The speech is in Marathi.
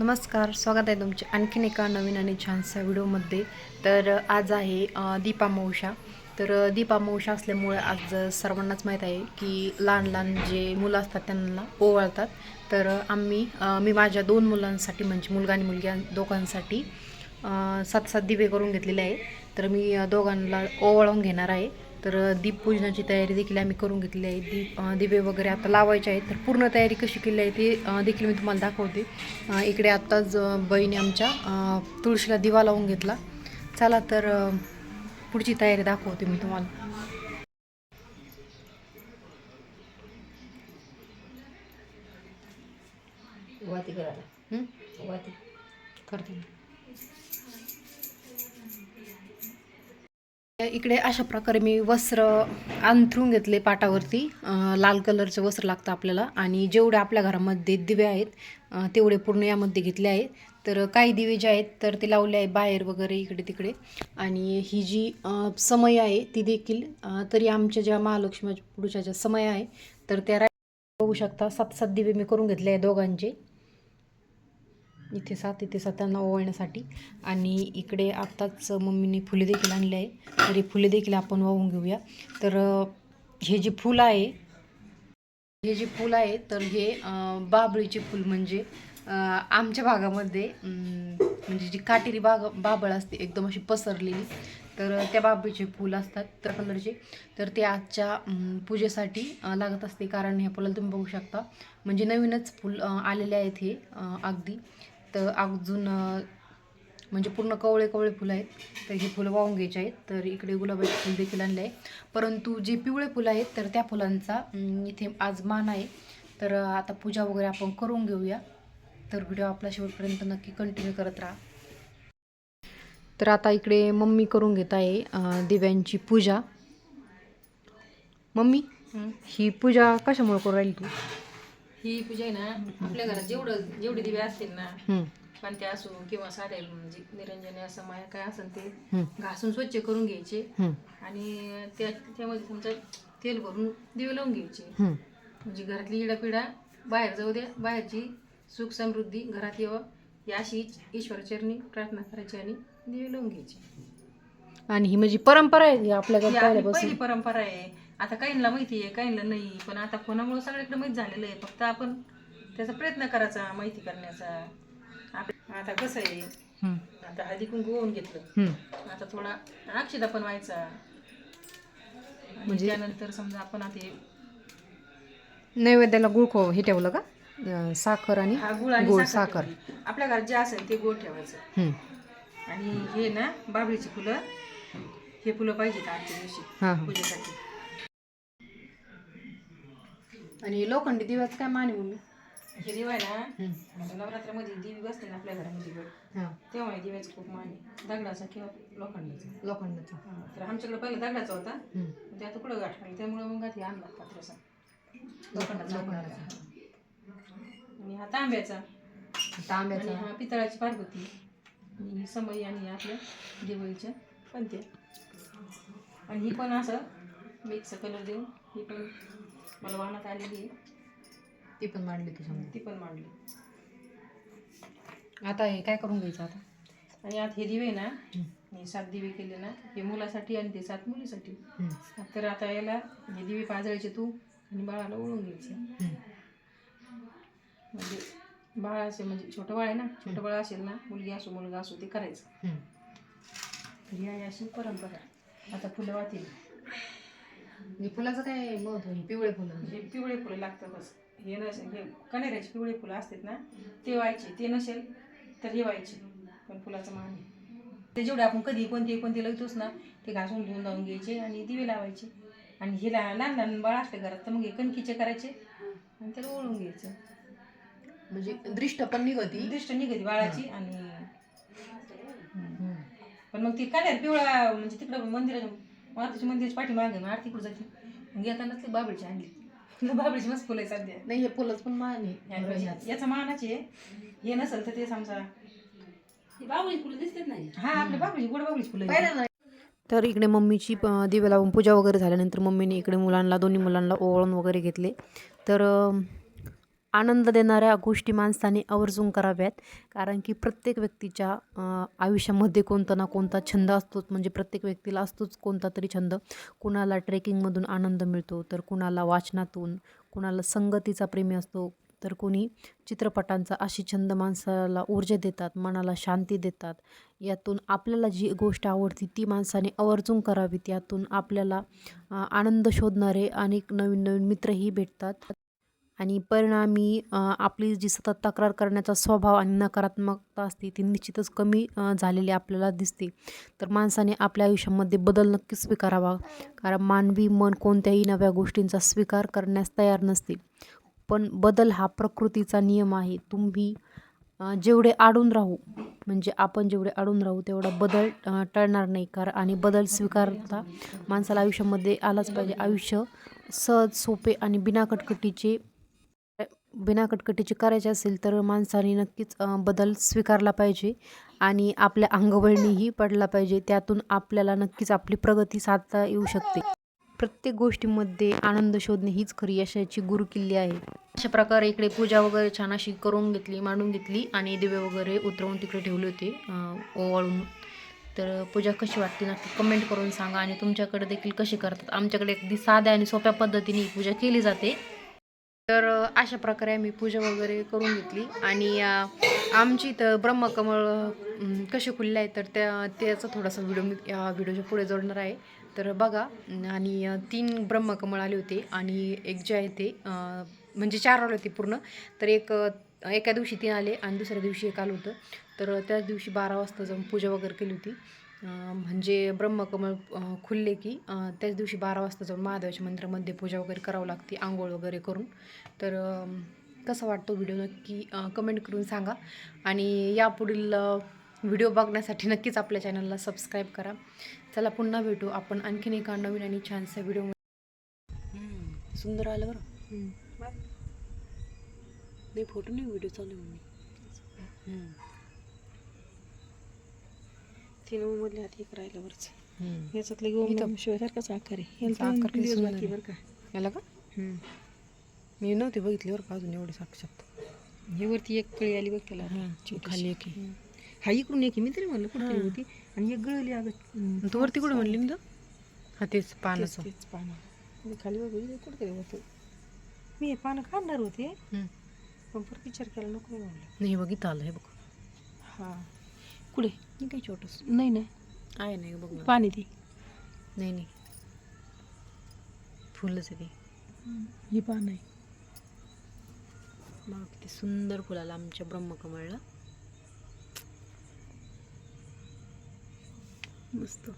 नमस्कार स्वागत आहे तुमचे आणखीन एका नवीन आणि छानशा व्हिडिओमध्ये. तर आज आहे दीपा मौशा. तर दीपा मौशा असल्यामुळे आज सर्वांनाच माहीत आहे की लहान लहान जे मुलं असतात त्यांना ओवाळतात. तर आम्ही मी माझ्या दोन मुलांसाठी म्हणजे मुलगा आणि मुलग्या दोघांसाठी सात सात दिवे करून घेतलेले आहे. तर मी दोघांना ओवाळून घेणार आहे. तर दीपपूजनाची तयारी देखील आम्ही करून घेतली आहे. दीप दिवे वगैरे आता लावायचे आहेत. तर पूर्ण तयारी कशी केली आहे ते देखील मी तुम्हाला दाखवते. इकडे आत्ताच बहिणी आमच्या तुळशीला दिवा लावून घेतला. चला तर पुढची तयारी दाखवते मी तुम्हाला. वाती करायला? वाती. करते इकडे अशा प्रकारे मी वस्त्र अंथरून घेतले पाटावरती. लाल कलरचं वस्त्र लागतं आपल्याला. आणि जेवढे आपल्या घरामध्ये दिवे आहेत तेवढे पूर्ण यामध्ये घेतले आहेत. तर काही दिवे जे आहेत तर ते लावले आहे बाहेर वगैरे इकडे तिकडे. आणि ही जी समय आहे ती देखील तरी आमच्या ज्या महालक्ष्मी पुढच्या ज्या समय आहे तर त्या बघू शकता. सात सात दिवे मी करून घेतले आहे दोघांचे. इथे सात इथे सात त्यांना ओवाळण्यासाठी. आणि इकडे आत्ताच मम्मीने फुले देखील आणले आहे. तर हे फुले देखील आपण वाहून घेऊया. तर हे जे फुल आहे हे जे फुल आहे तर हे बाबळीचे फुल म्हणजे आमच्या भागामध्ये म्हणजे जी काटेरी बाग बाबळ असते एकदम अशी पसरलेली तर त्या बाबळीचे फुल असतात तर कलरचे तर ते आजच्या पूजेसाठी लागत असते. कारण ह्या फुलाला तुम्ही बघू शकता. म्हणजे नवीनच फुल आलेले आहेत हे अगदी. तर अजून म्हणजे पूर्ण कवळे कवळे फुलं आहेत तर ही फुलं वाहून घ्यायची आहेत. तर इकडे गुलाबाचे फुल देखील आणले आहे. परंतु जे पिवळे फुलं आहेत तर त्या फुलांचा इथे आज मान आहे. तर आता पूजा वगैरे आपण करून घेऊया. तर व्हिडिओ आपला शेवटपर्यंत नक्की कंटिन्यू करत राहा. तर आता इकडे मम्मी करून घेत आहे दिव्यांची पूजा. मम्मी ही? पूजा कशामुळे करू राहिली तू? ही पूजा आहे ना आपल्या घरात जेवढं जेवढे दिवे असतील ना हं, पंत्या असो किंवा साधे म्हणजे निरंजने असं माया काय असेल ते घासून स्वच्छ करून घ्यायचे. आणि त्या त्यामध्ये समजा तेल भरून दिवे लावून घ्यायचे. म्हणजे घरातली इडापिडा बाहेर जाऊ द्या बाहेरची सुख समृद्धी घरात यावं ही अशी ईश्वरचरणी प्रार्थना करायची आणि दिवे लावून घ्यायचे. आणि ही म्हणजे परंपरा आहे ही ही आपल्याकडे आपली पहिल्यापासून. पहिली परंपरा आहे. आता काहींना माहिती आहे काहींना नाही पण आता फोनामुळे सगळीकडे माहीत झालेलं आहे. फक्त आपण त्याचा प्रयत्न करायचा माहिती करण्याचा. आता कसं आहे आता हळदी कुंकू होऊन घेतलं. आता थोडा अक्षदा पण व्हायचा. म्हणजे- त्यानंतर समजा आपण आता नैवेद्याला गुळ खो हे ठेवलं का? साखर आणि हा गुळ आणि साखर. आपल्या घरात जे असेल ते गोड ठेवायचं. हं. आणि हे ना बाबळीची फुलं हे फुलं पाहिजेत आजच्या दिवशी पूजेसाठी. आणि लोखंडी दिव्याचं काय मान मम्मी? हे दिवा आहे ना. आता नवरात्रामध्ये दिवी बसते ना आपल्या घरामध्ये हां. तेव्हा हे दिव्याचं खूप मान. आहे दगडाचा किंवा लोखंडाचा. लोखंडाचा. हा, तर आमच्याकडे पहिला दगडाचा होता. हं. ते आता कुठं गाठ लागली त्यामुळे मग हे आणला पात्राचा लोखंडाचा आणला आता. आणि हा तांब्याचा. आणि तांब्याचा हा पितळाची पार्वती. आणि ही समई आणि आपल्या दिवाळीच्या पंत्या आणि ही पण असं मिक्स कलर देऊन ही पण मला वाहनात आलेली ती पण मांडली त्याच्यामध्ये ती पण मांडली. आता हे काय करून घ्यायचं आता? आणि आता हे दिवे ना हं. सात दिवे केले ना हे मुलासाठी आणि ते सात मुलीसाठी. तर आता याला हे दिवे पाजळायचे तू आणि बाळाला ओळून घ्यायचे. म्हणजे बाळ असेल म्हणजे छोटं बाळ आहे ना छोटं बाळ असेल ना मुलगी असो मुलगा असो ते करायचं. हं. तर ही आहे अशी परंपरा. आता फुलं वाहतील. म्हणजे फुलाचं काय महत्त्व आहे? पिवळे फुलं. हे पिवळे फुलं लागतात बस. हे नसेल हे कनेऱ्याचे पिवळे फुलं असतात ना ते व्हायचे. ते नसेल तर हे व्हायचे. पण फुलाचं मान. ते जेवढे आपण कधी कोणते कोणते लावतोच ना ते घासून धुवून लावून घ्यायचे आणि दिवे लावायचे. आणि हे लहान लहान लहान बाळ असले घरात तर मग हे कणकीचे करायचे आणि त्याला ओळून घ्यायचं. म्हणजे दृष्ट पण निघती. दृष्ट निघते बाळाची आणि हं. पण मग ती कनेर पिवळा म्हणजे तिकडं मंदिराच्या मारुतीच्या मंदिराच्या पाठीमागे मग आरती जाते? मग येतानाच ते बाबळीची आणली. बाबळीची मस्त फुलं आहे सध्या. नाही हे फुलंच पण मान आहे. या- याचा मानाचे हे नसेल तर ते समजा बाबळी फुलं दिसतात नाही हा? आपल्या बाबळीची गोड बाबळीची फुलं आहेत. पाहिलं ना तर इकडे मम्मीची दिवे लावून पूजा वगैरे झाल्यानंतर मम्मीने इकडे मुलांना दोन्ही मुलांना ओवाळून वगैरे घेतले. तर आनंद देणाऱ्या गोष्टी माणसाने आवर्जून कराव्यात. कारण की प्रत्येक व्यक्तीच्या आयुष्यामध्ये कोणता ना कोणता छंद असतोच. म्हणजे प्रत्येक व्यक्तीला असतोच कोणता तरी छंद. कुणाला ट्रेकिंगमधून आनंद मिळतो तर कुणाला वाचनातून कुणाला संगतीचा प्रेमी असतो तर कोणी चित्रपटांचा अशी छंद माणसाला ऊर्जा देतात मनाला शांती देतात. यातून आपल्याला जी गोष्ट आवडती ती माणसाने आवर्जून करावीत. यातून आपल्याला आनंद शोधणारे अनेक नवीन नवीन मित्रही भेटतात. आणि परिणामी आपली जी सतत तक्रार करण्याचा स्वभाव आणि नकारात्मकता असते ती निश्चितच कमी झालेली आपल्याला दिसते. तर माणसाने आपल्या आयुष्यामध्ये बदल नक्कीच स्वीकारावा. कारण मानवी मन कोणत्याही नव्या गोष्टींचा स्वीकार करण्यास तयार नसते. पण बदल हा प्रकृतीचा नियम आहे. तुम्ही जेवढे आडून राहू म्हणजे आपण जेवढे अडून राहू तेवढा बदल टळणार नाही. कारण आणि बदल स्वीकारता माणसाला आयुष्यामध्ये आलाच पाहिजे. आयुष्य सहज सोपे आणि बिना कटकटीचे बिना कटकटीचे करायचे असेल तर माणसाने नक्कीच बदल स्वीकारला पाहिजे आणि आपल्या अंगवळणीही पडला पाहिजे. त्यातून आपल्याला नक्कीच आपली प्रगती साधता येऊ शकते. प्रत्येक गोष्टीमध्ये आनंद शोधणे हीच खरी यशाची गुरुकिल्ली आहे. अशा प्रकारे इकडे पूजा वगैरे छान अशी करून घेतली मांडून घेतली आणि दिवे वगैरे उतरवून तिकडे ठेवले होते ओवाळून. तर पूजा कशी वाटते नक्की कमेंट करून सांगा आणि तुमच्याकडे देखील कशी करतात? आमच्याकडे अगदी साध्या आणि सोप्या पद्धतीने ही पूजा केली जाते. तर अशा प्रकारे आम्ही पूजा वगैरे करून घेतली. आणि आमची इथं ब्रह्मकमळ कसे खुलले आहे तर त्या त्याचा थोडासा व्हिडिओ मी या व्हिडिओच्या पुढे जोडणार आहे. तर बघा आणि तीन ब्रह्मकमळ आले होते आणि एक जे आहे ते म्हणजे चार आले होते पूर्ण. तर एक एका दिवशी तीन आले आणि दुसऱ्या दिवशी एक आलं होतं. तर त्याच दिवशी बारा वाजता जाऊन पूजा वगैरे केली होती. म्हणजे ब्रह्मकमळ खुलले की त्याच दिवशी बारा वाजता जाऊन महादेवाच्या मंदिरामध्ये पूजा वगैरे करावं लागते आंघोळ वगैरे करून. तर कसा वाटतो व्हिडिओ नक्की कमेंट करून सांगा. आणि यापुढील व्हिडिओ बघण्यासाठी नक्कीच आपल्या चॅनलला सबस्क्राईब करा. चला पुन्हा भेटू आपण आणखीन एका नवीन आणि छानशा व्हिडिओ सुंदर आलं बरं. नाही फोटो नाही व्हिडिओ चालू म्हणून तीन मधले हात एक राहिलं वरच. याच्यातले इथं. गोम शिवासारखाच आकार आहे. याला आकार किती दिवस बाकी. बरं का? याला का? मी नव्हते बघितले बरं का अजून एवढे साक्षात हे वरती एक कळी आली बघ त्याला. खाली एक. हा इकडून एक. मी तरी म्हणलं कुठे. होती. आणि एक गळली अगं. तू वरती कुठे म्हणली मी हा तेच पानाचं. तेच पानं. मी खाली बघ कुठे तरी होतं. मी हे पानं काढणार होते. पण परत विचार केला नको नाही म्हणलं. नाही बघित आलं हे बघ. हा. कुठे? नाही काय छोटस. नाही ना. आहे नाही बघ ना. पाणी ती नाही नाही. फुलंच आहे ती. ही पान आहे. मग किती सुंदर फुलाला आमच्या ब्रह्मकमळला. मस्त.